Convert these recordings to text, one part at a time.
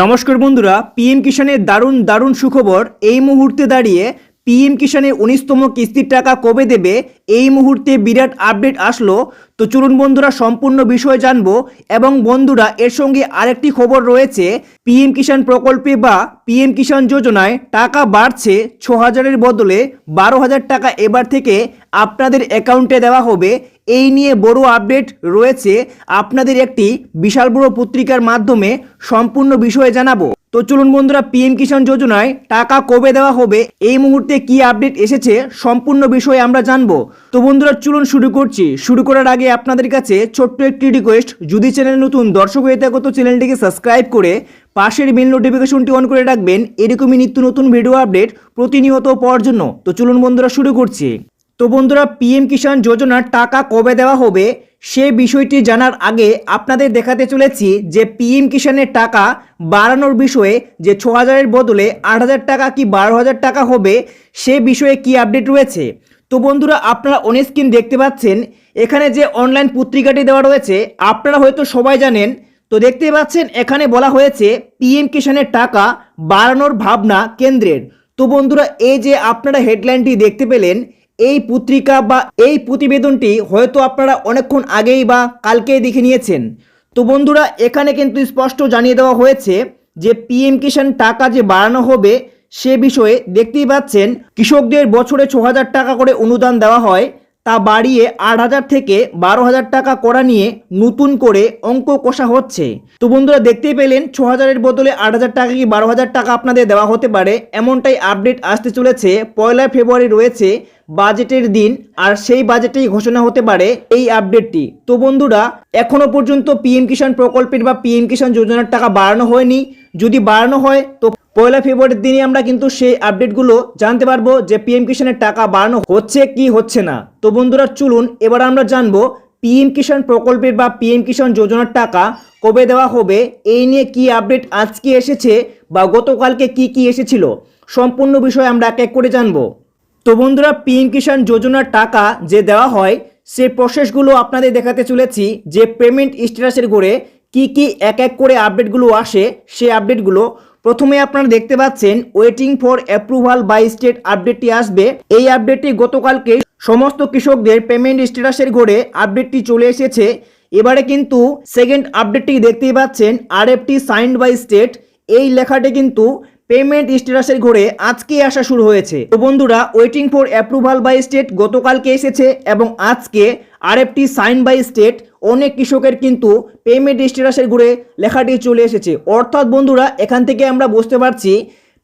নমস্কার বন্ধুরা, পিএম কিষানের দারুণ দারুণ সুখবর এই মুহূর্তে দাঁড়িয়ে পিএম কিষানের উনিশতম কিস্তির টাকা কবে দেবে? এই মুহূর্তে বিরাট আপডেট আসলো। তো চলুন বন্ধুরা, সম্পূর্ণ বিষয় জানব এবং বন্ধুরা, এর সঙ্গে আরেকটি খবর রয়েছে। পিএম কিষাণ প্রকল্পে বা পিএম কিষাণ যোজনায় টাকা বাড়ছে ছ হাজারের বদলে বারো হাজার টাকা। এবার থেকে আপনাদের অ্যাকাউন্টে দেওয়া হবে। এই নিয়ে বড় আপডেট রয়েছে। আপনাদের একটি বিশাল বড় পত্রিকার মাধ্যমে সম্পূর্ণ বিষয়ে জানাব। তো চলুন বন্ধুরা, পিএম কিষাণ যোজনায় টাকা কবে দেওয়া হবে? এই মুহূর্তে কি আপডেট এসেছে? সম্পূর্ণ বিষয়ে আমরা জানব। তো বন্ধুরা, চলুন শুরু করছি। শুরু করার আগে আপনাদের কাছে ছোট্ট একটি রিকোয়েস্ট যদি চ্যানেল নতুন দর্শক হয়ে থাকো, তো চ্যানেলটিকে সাবস্ক্রাইব করে পাশের বেল নোটিফিকেশনটি অন করে রাখবেন। এরকমই নিত্য নতুন ভিডিও আপডেট প্রতিনিয়ত পাওয়ার জন্য। তো চলুন বন্ধুরা, শুরু করছি। তো বন্ধুরা, পিএম কিষাণ যোজনার টাকা কবে দেওয়া হবে সে বিষয়টি জানার আগে আপনাদের দেখাতে চলেছি যে পিএম কিষাণের টাকা বাড়ানোর বিষয়ে যে ছ হাজারের বদলে আট হাজার টাকা কি বারো হাজার টাকা হবে সে বিষয়ে কি আপডেট রয়েছে। তো বন্ধুরা, আপনারা অন স্ক্রিন দেখতে পাচ্ছেন, এখানে যে অনলাইন পত্রিকাটি দেওয়া রয়েছে, আপনারা হয়তো সবাই জানেন। তো দেখতে পাচ্ছেন, এখানে বলা হয়েছে পিএম কিষাণের টাকা বাড়ানোর ভাবনা কেন্দ্রের। তো বন্ধুরা, এই যে আপনারা হেডলাইনটি দেখতে পেলেন এই পত্রিকা বা এই প্রতিবেদনটি হয়তো আপনারা অনেকক্ষণ আগেই বা কালকেই দেখে নিয়েছেন। তো বন্ধুরা, এখানে কিন্তু স্পষ্ট জানিয়ে দেওয়া হয়েছে যে পিএম কিষাণ টাকা যে বাড়ানো হবে সে বিষয়ে দেখতেই পাচ্ছেন, কৃষকদের বছরে ছ হাজার টাকা করে অনুদান দেওয়া হয়। তা বাড়িয়ে আট হাজার থেকে বারো হাজার টাকা করা নিয়ে নতুন করে অঙ্ক কষা হচ্ছে। তো বন্ধুরা, দেখতেই পেলেন, ছ হাজারের বদলে আট হাজার টাকা কি বারো হাজার টাকা আপনাদের দেওয়া হতে পারে? এমনটাই আপডেট আসতে চলেছে। পয়লা ফেব্রুয়ারি রয়েছে বাজেটের দিন, আর সেই বাজেটেই ঘোষণা হতে পারে এই আপডেটটি। তো বন্ধুরা, এখনও পর্যন্ত পিএম কিষাণ প্রকল্পের বা পিএম কিষাণ যোজনার টাকা বাড়ানো হয়নি। যদি বাড়ানো হয়, তো পয়লা ফেব্রুয়ারির দিনে আমরা কিন্তু সেই আপডেটগুলো জানতে পারব যে পিএম কিষাণের টাকা বাড়ানো হচ্ছে কি হচ্ছে না। তো বন্ধুরা, চলুন এবার আমরা জানব পিএম কিষাণ প্রকল্পের বা পিএম কিষাণ যোজনার টাকা কবে দেওয়া হবে, এই নিয়ে কি আপডেট আজকে এসেছে বা গতকালকে কি কি এসেছিল, সম্পূর্ণ বিষয় আমরা এক এক করে জানব। তো বন্ধুরা, পিএম কিষাণ যোজনার টাকা যে দেওয়া হয়, সে প্রসেসগুলো আপনাদের দেখাতে চলেছি, যে পেমেন্ট স্ট্যাটাসের করে কি কি এক এক করে আপডেটগুলো আসে, সে আপডেটগুলো প্রথমে আপনারা দেখতে পাচ্ছেন waiting for approval by state আপডেটটি আসবে। এই আপডেটটি গতকালকে সমস্ত কৃষকদের পেমেন্ট স্ট্যাটাসের ঘরে আপডেটটি চলে এসেছে। এবারে কিন্তু সেকেন্ড আপডেটটি দেখতেই পাচ্ছেন আরএফটি সাইন্ড বাই স্টেট এই লেখাটি কিন্তু পেমেন্ট স্ট্যাটাসের ঘরে আজকে আসা শুরু হয়েছে। তো বন্ধুরা waiting for approval by state গতকালকে এসেছে এবং আজকে আরএফটি সাইন বাই স্টেট অনেক কৃষকের কিন্তু পেমেন্ট স্ট্যাটাসের ঘুরে লেখাটি চলে এসেছে। অর্থাৎ বন্ধুরা, এখান থেকে আমরা বুঝতে পারছি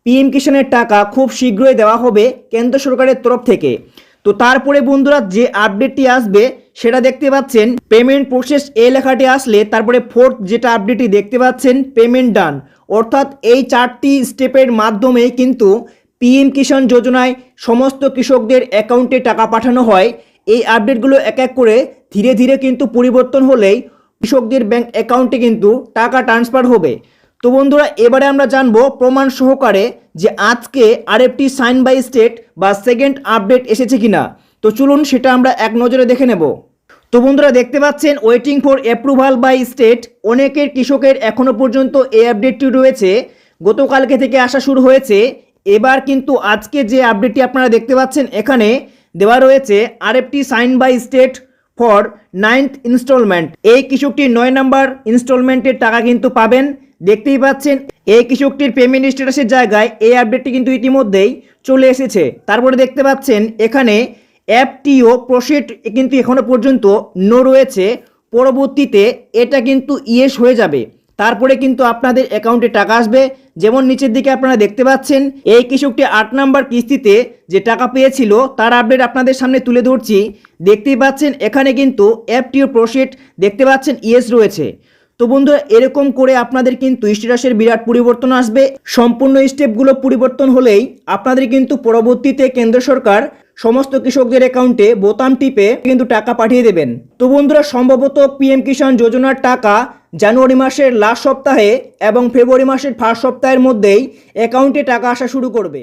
পিএম কিষাণের টাকা খুব শীঘ্রই দেওয়া হবে কেন্দ্র সরকারের তরফ থেকে। তো তারপরে বন্ধুরা, যে আপডেটটি আসবে, সেটা দেখতে পাচ্ছেন পেমেন্ট প্রসেস এ লেখাটি আসলে তারপরে ফোর্থ যেটা আপডেটটি দেখতে পাচ্ছেন পেমেন্ট ডান অর্থাৎ এই চারটি স্টেপের মাধ্যমে কিন্তু পিএম কিষাণ যোজনায় সমস্ত কৃষকদের অ্যাকাউন্টে টাকা পাঠানো হয়। এই আপডেটগুলো এক এক করে ধীরে ধীরে কিন্তু পরিবর্তন হলেই কৃষকদের ব্যাংক অ্যাকাউন্টে কিন্তু টাকা ট্রান্সফার হবে। তো বন্ধুরা, এবারে আমরা জানব প্রমাণ সহকারে যে আজকে আরেকটি সাইন বাই স্টেট বা সেকেন্ড আপডেট এসেছে কিনা। তো চলুন সেটা আমরা এক নজরে দেখে নেব। তো বন্ধুরা দেখতে পাচ্ছেন waiting for approval by state অনেকের কৃষকের এখনও পর্যন্ত এই আপডেটটি রয়েছে। গতকালকে থেকে আসা শুরু হয়েছে। এবার কিন্তু আজকে যে আপডেটটি আপনারা দেখতে পাচ্ছেন, এখানে দেওয়া রয়েছে RFT sign by state for ninth installment এই কৃষকটির নয় নাম্বার ইনস্টলমেন্টের টাকা কিন্তু পাবেন। দেখতেই পাচ্ছেন, এই কৃষকটির পেমেন্ট স্ট্যাটাসের জায়গায় এই আপডেটটি কিন্তু ইতিমধ্যেই চলে এসেছে। তারপরে দেখতে পাচ্ছেন, এখানে অ্যাপটিও প্রসিড কিন্তু এখনও পর্যন্ত নো রয়েছে। পরবর্তীতে এটা কিন্তু ইয়েস হয়ে যাবে। তারপরে কিন্তু আপনাদের অ্যাকাউন্টে টাকা আসবে। যেমন নিচের দিকে আপনারা দেখতে পাচ্ছেন, এই কৃষকটি আট নাম্বার কিস্তিতে যে টাকা পেয়েছিল, তার আপডেট আপনাদের সামনে তুলে ধরছি। দেখতেই পাচ্ছেন, এখানে কিন্তু অ্যাপটিও প্রসিড দেখতে পাচ্ছেন, ইয়েস রয়েছে। তো বন্ধুরা, এরকম করে আপনাদের কিন্তু স্ট্যাটাসের বিরাট পরিবর্তন আসবে। সম্পূর্ণ স্টেপগুলো পরিবর্তন হলেই আপনাদের কিন্তু পরবর্তীতে কেন্দ্র সরকার সমস্ত কৃষকদের অ্যাকাউন্টে বোতাম টিপে কিন্তু টাকা পাঠিয়ে দেবেন। তো বন্ধুরা, সম্ভবত পিএম কিষাণ যোজনার টাকা জানুয়ারি মাসের লাস্ট সপ্তাহে এবং ফেব্রুয়ারি মাসের ফার্স্ট সপ্তাহের মধ্যেই অ্যাকাউন্টে টাকা আসা শুরু করবে।